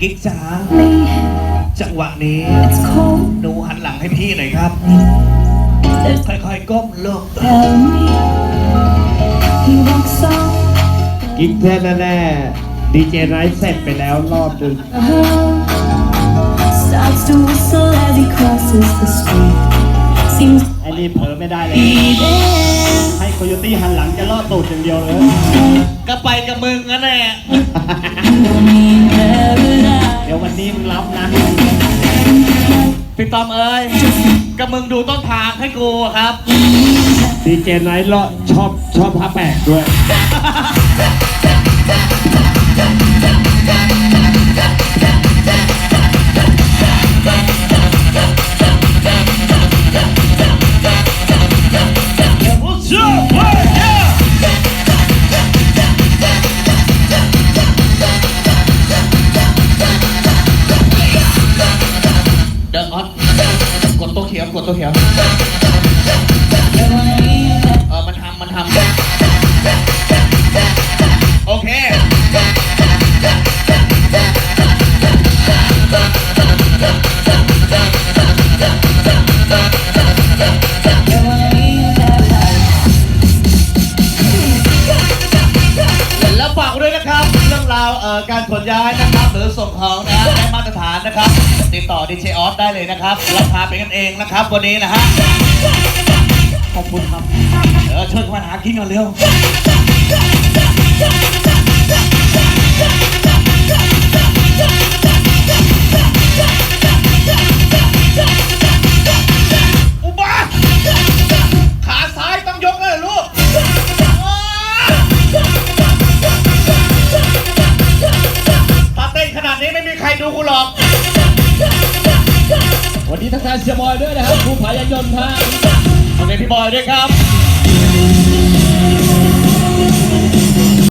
กิ๊กจ๋า me. จังหวะนี้ It's cold. หนูหันหลังให้พี่หน่อยครับ There's ค่อยๆก้มลง tell me. He walks on. กิ๊กแท้แน่ๆดีเจไนท์เสร็จไปแล้วรอบหนึ่ง Starts to whistle as he crosses the street. Seems ไอ้นี่เผลอไม่ได้เลย to be there. ให้โคโยตี้หันหลังจะล่อตูดอย่างเดียวเลย ก็ไปกับมึงนั่นแหละ ตอมเอ้ยกับมึงดูต้นทางให้กูอะครับ ดีเจไนท์ล่อชอบชอบพระแปลกด้วย กดตัวเขียวกดตัวเขียว แล้วฝากด้วยนะครับเรื่องราวเอ่อการขนย้ายนะครับ หรือส่งของนะได้มาตรฐานนะครับ ติดต่อดีเจออสได้เลยนะครับราคาเป็นกันเองนะครับ วันนี้นะฮะขอบคุณครับเออช่วยกันมาหากินก่อนเร็ว ใครดูกูหรอก วันนี้ทักทายเชียร์บอยด้วยนะครับภูผายนต์ฮะโอเคพี่บอยด้วยครับ